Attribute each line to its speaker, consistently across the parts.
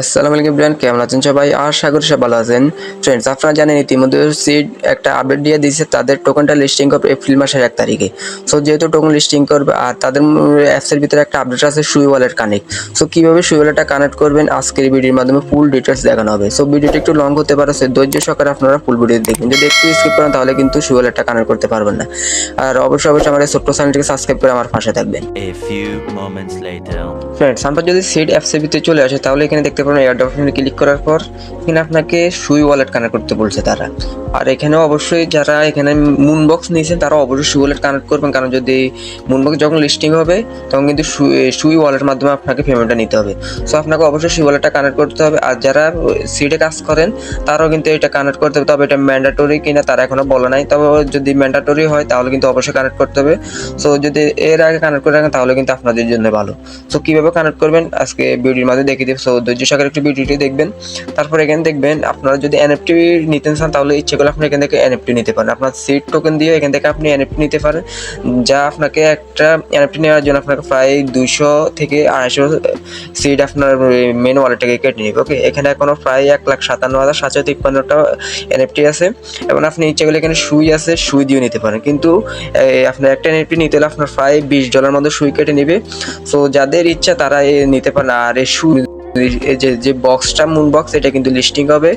Speaker 1: আসসালামু আলাইকুম ব্রিয়ান কেমন আছেন সবাই? আশা করি সব ভালো আছেন। ফ্রেন্ডস আপনারা জানেন ইতিমধ্যে সিড একটা আপডেট দিয়ে দিয়েছে তাদের টোকেনটা লিস্টিং করবে এপ্রিল মাসের এক তারিখে। সো যেহেতু টোকেন লিস্টিং করবে আর তাদের অ্যাপসের ভিতরে একটা আপডেট আছে সুই ওয়ালেট কানেক্ট সো কীভাবে সুই ওয়ালেটটা কানেক্ট করবেন আজকের ভিডিওর মাধ্যমে ফুল ডিটেলস দেখানো হবে। সো ভিডিওটা একটু লং হতে পারে সো ধৈর্য সহকারে আপনারা ফুল ভিডিও দেখবেন। যদি একটু স্কিপ করেন তাহলে কিন্তু সুই ওয়ালেটটা কানেক্ট করতে পারবেন না। আর অবশ্যই অবশ্যই আমার ছোট্ট চ্যানেলটিকে সাবস্ক্রাইব করে আমার পাশে থাকবেন. ফ্রেন্ডস আমরা যদি সিড অ্যাপসের ভিতরে চলে আসে তাহলে এখানে দেখতে পারেন এয়ার অপশনে ক্লিক করার পর, এখানে আপনাকে সুই ওয়ালেট কানেক্ট করতে বলছে তারা। আর এখানেও অবশ্যই যারা এখানে মুন বক্স নিয়েছেন তারা অবশ্যই সুই ওয়ালেট কানেক্ট করবেন, কারণ যদি মুন বক্স যখন লিস্টিং হবে, তখন কিন্তু সুই ওয়ালেটের মাধ্যমে আপনাকে পেমেন্টটা নিতে হবে। সো আপনাকে অবশ্যই সুই ওয়ালেটটা কানেক্ট করতে হবে। আর যারা সিডে কাজ করেন, তারাও কিন্তু এটা কানেক্ট করতে হবে। তবে এটা ম্যান্ডাটরি কিনা, তারা এখনও বলে নাই। তবে যদি ম্যান্ডাটরি হয়, তাহলে কিন্তু অবশ্যই কানেক্ট করতে হবে। সো যদি এর আগে কানেক্ট করে রাখেন, তাহলে কিন্তু আপনাদের জন্য ভালো। সো কীভাবে কানেক্ট করবেন, আজকে ভিডিওর মাঝে দেখিয়ে দিব। সো ধৈর্য সাগর একটু ভিডিওটি দেখবেন। তারপর এখানে দেখবেন, আপনারা যদি এনএফটি নিতে চান, তাহলে ইচ্ছে করলে আপনি এখান থেকে এনএফটি নিতে পারেন। আপনার সিট টোকেন দিয়ে এখান থেকে আপনি এনএফটি নিতে পারেন, যা আপনাকে একটা এনএফটি নেওয়ার জন্য আপনাকে প্রায় দুইশো থেকে আড়াইশো সিট আপনার মেন ওয়ালেট থেকে কেটে নেবে ওকে এখানে এখনও প্রায় এক লাখ সাতান্ন হাজার সাতশো তিপ্পান্নটা এনএফটি আছে, এবং আপনি ইচ্ছে করলে এখানে সুই আছে, সুই দিয়ে নিতে পারেন। কিন্তু আপনার একটা এনএফটি নিতে হলে আপনার প্রায় বিশ ডলার মধ্যে সুই কেটে নেবে। সো যাদের ইচ্ছা, তারা নিতে পারেন, আর এই সুই যে যে বক্সটা মুন বক্স এটা কিন্তু লিস্টিং হবে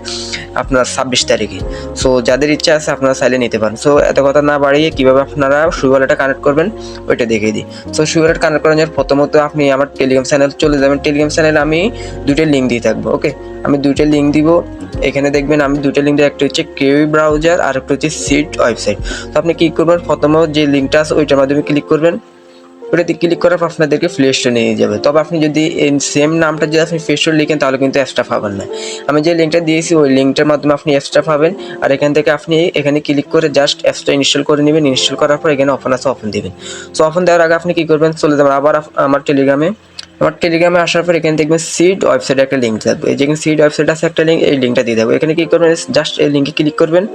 Speaker 1: আপনার ছাব্বিশ তারিখে। সো যাদের ইচ্ছা আছে, আপনারা চাইলে নিতে পারেন। সো এত কথা না বাড়িয়ে কীভাবে আপনারা সুই ওয়ালেটটা কানেক্ট করবেন, ওইটা দেখিয়ে দিই। সো সুই ওয়ালেট কানেক্ট করার জন্য প্রথমত আপনি আমার টেলিগ্রাম চ্যানেল চলে যাবেন। টেলিগ্রাম চ্যানেলে আমি দুইটা লিঙ্ক দিয়ে থাকব ওকে আমি দুইটা লিঙ্ক দিব। এখানে দেখবেন আমি দুইটা লিঙ্ক একটা হচ্ছে কেউই ব্রাউজার আর একটা হচ্ছে সিট ওয়েবসাইট তো আপনি কী করবেন? প্রথমত যে লিঙ্কটা আছে, ওইটার মাধ্যমে ক্লিক করবেন। ওটাতে ক্লিক করার পর আপনাদেরকে প্লে স্টোর নিয়ে যাবে। তবে আপনি যদি এই সেম নামটা যদি আপনি প্লে স্টোর লিখেন, তাহলে কিন্তু এক্সট্রা পাবেন না। আমি যে লিঙ্কটা দিয়েছি, ওই লিঙ্কটার মাধ্যমে আপনি এক্সট্রা পাবেন। আর এখান থেকে আপনি এখানে ক্লিক করে জাস্ট অ্যাপসটা ইনস্টল করে নেবেন। ইনস্টল করার পর এখানে অফার আছে অফার দেবেন। সো অফার দেওয়ার আগে আপনি কী করবেন? চলে যাবেন আবার আমার টেলিগ্রামে আমার টেলিগ্রামে আসার পর এখানে দেখবেন সিড ওয়েবসাইটে একটা লিঙ্ক থাকবে। এই যেখানে সিড ওয়েবসাইট আছে, একটা লিঙ্ক এই লিঙ্কটা দিয়ে দেবো। এখানে কী করবেন? জাস্ট এই লিঙ্কে ক্লিক করবেন।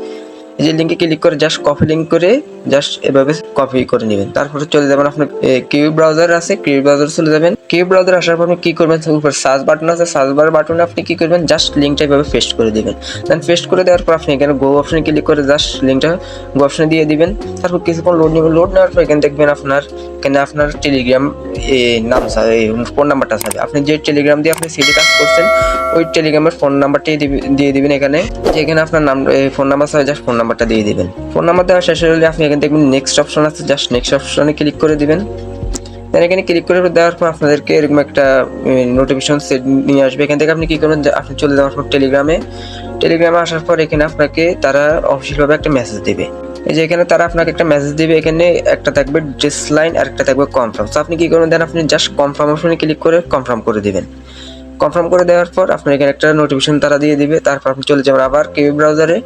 Speaker 1: এই যে লিঙ্কে ক্লিক করে জাস্ট কপি লিঙ্ক করে জাস্ট এভাবে কপি করে নেবেন। তারপরে চলে যাবেন আপনার কিউ ব্রাউজার আছে কিউ ব্রাউজার চলে যাবেন। কিউ ব্রাউজার আসার পর আপনি কি করবেন উপর সার্চ বাটন আছে সার্চ বার বাটনে আপনি কি করবেন জাস্ট লিঙ্কটা এভাবে পেস্ট করে দিবেন। দেন পেস্ট করে দেওয়ার পর আপনি এখানে গো অপশনে ক্লিক করে জাস্ট লিঙ্কটা গো অপশনে দিয়ে দিবেন। তারপর কিছুক্ষণ লোড নেবেন লোড নেওয়ার পর এখানে দেখবেন আপনার, এখানে আপনার টেলিগ্রাম এ, নাম ফোন নাম্বারটা থাকবে আপনি যে টেলিগ্রাম দিয়ে আপনি সিডি কাজ করছেন, ওই টেলিগ্রামের ফোন নাম্বারটাই দিবি- দিয়ে দিবেন এখানে। যেখানে আপনার নাম ফোন নাম্বার আছে জাস্ট ফোন নাম্বারটা দিয়ে দিবেন। ফোন নাম্বার দেওয়া শেষ হলে আপনি এখানে দেখবেন নেক্সট অপশন আছে জাস্ট নেক্সট অপশনে ক্লিক করে দিবেন। দেন এখানে ক্লিক করে দেওয়ার পর আপনাদেরকে এরকম একটা নোটিফিকেশন সেট নিয়ে আসবে। এখান থেকে আপনি কী করবেন আপনি চলে যাওয়ার পর টেলিগ্রামে টেলিগ্রামে আসার পর এখানে আপনাকে তারা অফিসিয়ালভাবে একটা মেসেজ দেবে। এই যে এখানে তারা আপনাকে একটা মেসেজ দিবে, এখানে একটা থাকবে ড্রেস লাইন আর একটা থাকবে কনফার্ম তো আপনি কী করবেন দেন আপনি জাস্ট কনফার্ম অপশনে ক্লিক করে কনফার্ম করে দেবেন। কনফার্ম করে দেওয়ার পর আপনার এখানে একটা নোটিফিকেশন তারা দিয়ে দিবে। তারপর আপনি চলে যাবেন আবার কেউ ব্রাউজারে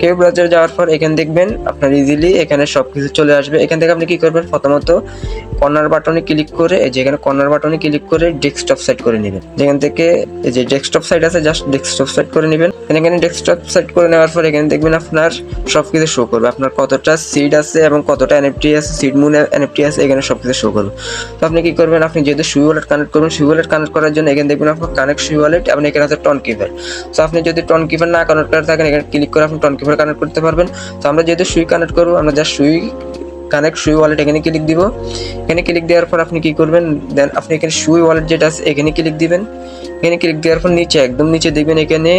Speaker 1: কেউ ব্রাউজারে যাওয়ার পর এখানে দেখবেন আপনার ইজিলি এখানে সব কিছু চলে আসবে। এখান থেকে আপনি কি করবেন? প্রথমত কর্নার বাটনে ক্লিক করে, এই যে এখানে কর্নার বাটনে ক্লিক করে ডেস্কটপ সেট করে নেবেন। যেখান থেকে এই যে ডেস্কটপ সাইট আছে জাস্ট ডেস্কটপ সেট করে নেবেন। এখানে ডেস্কটপ সেট করে নেওয়ার পর এখানে দেখবেন আপনার সব কিছু শো করবে। আপনার কতটা সিড আছে এবং কতটা এনএফটি আছে সিড মুন এনএফটি আছে, এখানে সব কিছু শো করবে। তো আপনি কি করবেন? আপনি যেহেতু সুই ওয়ালেট কানেক্ট করবেন সুই ওয়ালেট কানেক্ট করার জন্য এখানে দেখবেন আপনার কানেক্ট সুই ওয়ালেট এবং এখানে আছে টন কিপার তো আপনি যদি টন কিপার না কানেক্ট করে থাকেন, এখানে ক্লিক করে আপনি টন কিপার কানেক্ট করতে পারবেন। তো আমরা যেহেতু সুই কানেক্ট করব আমরা জাস্ট সুই কানেক্ট সুই ওয়ালেট এখানে ক্লিক দিব। এখানে ক্লিক দেওয়ার পর আপনি কি করবেন? দেন আপনি এখানে সুই ওয়ালেট যেটা আছে, এখানে ক্লিক দিবেন। এখানে ক্লিক দেওয়ার পর নিচে, একদম নিচে দেখবেন এখানে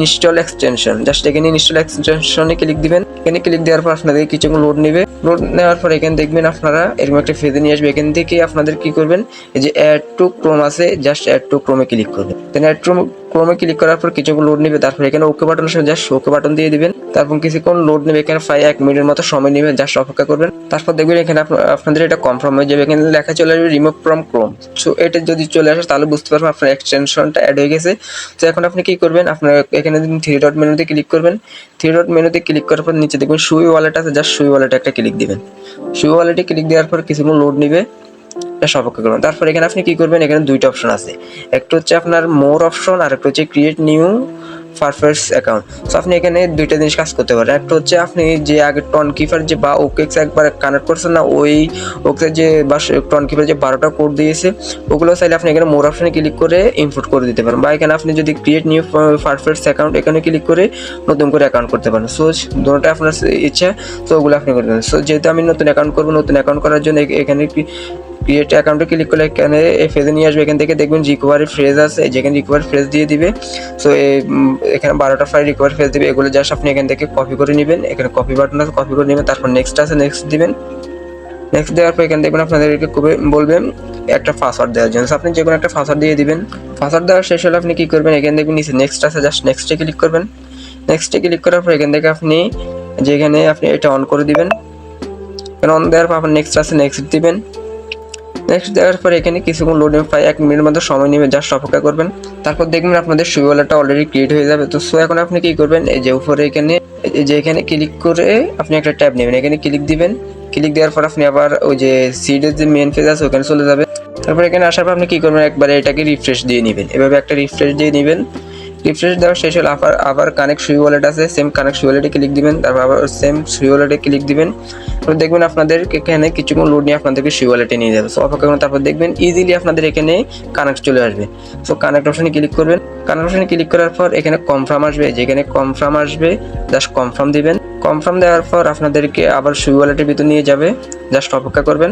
Speaker 1: ইনস্টল এক্সটেনশন জাস্ট এখানে ইনস্টল এক্সটেনশনে ক্লিক দিবেন। এখানে ক্লিক দেওয়ার পর আপনাদের কিছুক্ষণ লোড নেবে। লোড নেওয়ার পর এখানে দেখবেন আপনারা এরকম একটা ফেজে নিয়ে আসবে। এখান থেকে আপনাদের কি করবেন? এই যে অ্যাড টু ক্রোম আছে জাস্ট অ্যাড টু ক্রোমে ক্লিক করবেন। দেন অ্যাড টু ক্রোমে ক্লিক করার পর কিছুক্ষণ লোড নেবে। তারপর এখানে ওকে বাটনের সঙ্গে জাস্ট ওকে বাটন দিয়ে দিবেন। তারপর কিছুক্ষণ লোড নেবে এখানে প্রায় এক মিনিটের মতো সময় নেবে জাস্ট অপেক্ষা করবেন। তারপর দেখবেন এখানে আপ- আপনাদের এটা কনফার্ম হয়ে যাবে। এখানে লেখা চলে আসবে রিমুভ ফ্রম ক্রোম সো এটা যদি চলে আসে, তাহলে বুঝতে পারবেন আপনার এক্সটেনশনটা অ্যাড হয়ে গেছে। তো এখন আপনি কি করবেন? আপনার এখানে থ্রি ডট মেনুতে ক্লিক করবেন থ্রি ডট মেনুতে ক্লিক করার পর নিচে দেখবেন সুই ওয়ালেট আছে জাস্ট সুই ওয়ালেট একটা ক্লিক দিবেন। সুই ওয়ালেটে ক্লিক দেওয়ার পর কিছুক্ষণ লোড নেবে এটা অপেক্ষা করবেন। তারপর এখানে আপনি কি করবেন? এখানে দুইটা অপশন আছে। একটা হচ্ছে আপনার মোর অপশন আর একটা হচ্ছে create new Firefox account. So আপনি এখানে দুইটা জিনিস কাজ করতে পারেন। একটা হচ্ছে আপনি যে আগে টন কিপার যে বা ওকেক্স একবার কানেক্ট করছেন না, ওই ওকে যে বা টন কিপার যে বারোটা কোড দিয়েছে, ওগুলো চাইলে আপনি এখানে মোর অপশনে ক্লিক করে ইনপুট করে দিতে পারেন। বা এখানে আপনি যদি ক্রিয়েট নিউ ফারফেস অ্যাকাউন্ট এখানে ক্লিক করে নতুন করে অ্যাকাউন্ট করতে পারেন। সো দুটোটা আপনার ইচ্ছা, তো ওগুলো আপনি করে দেবেন। সো যেহেতু আমি নতুন অ্যাকাউন্ট করব, নতুন অ্যাকাউন্ট করার জন্য এখানে ক্রিয়েট অ্যাকাউন্টে ক্লিক করলে এখানে এই ফ্রেজে নিয়ে আসবে। এখান থেকে দেখবেন রিকভারি ফ্রেজ আছে। যেখানে রিকভারি ফ্রেজ দিয়ে দিবে সো এখানে বারোটা ফাইল রিকভারি ফ্রেজ দিবে। এগুলো জাস্ট আপনি এখান থেকে কপি করে নেবেন। এখানে কপি বাটন আছে কপি করে নেবেন। তারপর নেক্সট আছে নেক্সট দিবেন। নেক্সট দেওয়ার পর এখানে দেখবেন আপনাদেরকে কবে- বলবেন, একটা পাসওয়ার্ড দেওয়ার জন্য। আপনি যে কোনো একটা পাসওয়ার্ড দিয়ে দিবেন। পাসওয়ার্ড দেওয়ার শেষ হলে আপনি কী করবেন? এখানে দেখবেন নিচে নেক্সট আছে জাস্ট নেক্সটে ক্লিক করবেন। নেক্সটে ক্লিক করার পর এখান থেকে আপনি যেখানে আপনি এটা অন করে দিবেন। অন দেওয়ার পর আপনার নেক্সট আছে নেক্সট দিবেন। নেক্সট দেওয়ার পর এখানে কিছুক্ষণ লোডিং প্রায় এক মিনিট মতো সময় নেবে জাস্ট অপেক্ষা করবেন। তারপর দেখবেন আপনাদের সুই ওয়ালেটটা অলরেডি ক্রিয়েট হয়ে যাবে। তো সো এখন আপনি কি করবেন? এই যে উপরে এখানে যে এখানে ক্লিক করে আপনি একটা ট্যাব নেবেন। এখানে ক্লিক দিবেন। ক্লিক দেওয়ার পর আপনি আবার ওই যে সিডের যে মেন পেজ আছে, ওখানে চলে যাবে। তারপর এখানে আসার পর আপনি কি করবেন? একবারে এটাকে রিফ্রেশ দিয়ে নেবেন। এভাবে একটা রিফ্রেশ দিয়ে নেবেন। রিফ্রেশ দেওয়া শেষ হলে, আবার আবার কানেক্ট সুই ওয়ালেট আছে সেম কানেক্ট সুই ওয়ালেটে ক্লিক দিবেন, তারপর আবার সেম সুই ওয়ালেটে ক্লিক দিবেন। দেখবেন আপনাদের এখানে কিছুক্ষণ লোড নিয়ে আপনাদেরকে সুই ওয়ালেটে নিয়ে যাবে। সো অপেক্ষা করুন, তারপর দেখবেন ইজিলি আপনাদের এখানে কানেক্ট চলে আসবে। সো কানেক্ট অপশনে ক্লিক করবেন। কানেক্ট অপশনে ক্লিক করার পর এখানে কনফার্ম আসবে। যেখানে কনফার্ম আসবে জাস্ট কনফার্ম দিবেন। কনফার্ম দেওয়ার পর আপনাদেরকে আবার সুই ওয়ালেটের ভিতর নিয়ে যাবে। জাস্ট অপেক্ষা করবেন।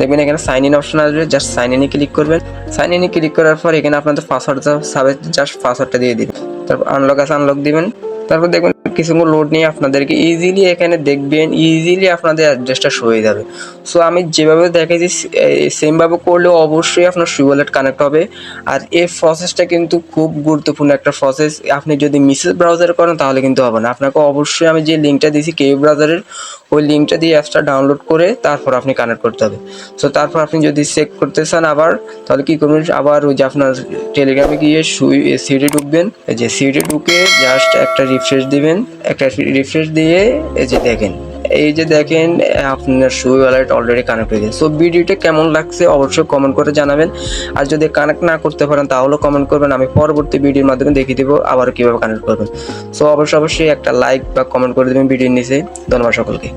Speaker 1: দেখবেন এখানে সাইন ইন অপশন আসবে জাস্ট সাইন ইনে ক্লিক করবেন। সাইন ইনে ক্লিক করার পর এখানে আপনাদের পাসওয়ার্ডটা সাবে জাস্ট পাসওয়ার্ডটা দিয়ে দিবেন তারপর আনলক আছে আনলক দিবেন। তারপর দেখবেন কিছুক্ষণ লোড নিয়ে আপনাদেরকে ইজিলি এখানে দেখবেন ইজিলি আপনাদের অ্যাড্রেসটা শো হয়ে যাবে। সো আমি যেভাবে দেখাইছি সেমভাবে করলেও অবশ্যই আপনার সুই ওয়ালেট কানেক্ট হবে। আর এই প্রসেসটা কিন্তু খুব গুরুত্বপূর্ণ একটা প্রসেস আপনি যদি মিসেস ব্রাউজার করেন, তাহলে কিন্তু হবে না। আপনাকে অবশ্যই আমি যে লিঙ্কটা দিয়েছি কেউ ব্রাউজারের ওই লিঙ্কটা দিয়ে অ্যাপসটা ডাউনলোড করে তারপর আপনি কানেক্ট করতে হবে। সো তারপর আপনি যদি চেক করতে চান আবার, তাহলে কী করবেন? আবার ওই যে আপনার টেলিগ্রামে গিয়ে সুই সিডি ঢুকবেন। যে সিডি ঢুকে জাস্ট একটা রিফ্রেশ দিবেন। একটা রিফ্রেশ দিয়ে এই যে দেখেন, এই যে দেখেন, আপনার সুই ওয়ালেট অলরেডি কানেক্ট হয়ে গেছে। সো ভিডিওটা কেমন লাগছে অবশ্যই কমেন্ট করে জানাবেন। আর যদি কানেক্ট না করতে পারেন তাহলেও কমেন্ট করবেন। আমি পরবর্তী ভিডিওর মাধ্যমে দেখিয়ে দেবো আবার কীভাবে কানেক্ট করবেন। সো অবশ্যই অবশ্যই একটা লাইক বা কমেন্ট করে দেবেন ভিডিওর নিচে। ধন্যবাদ সকলকে।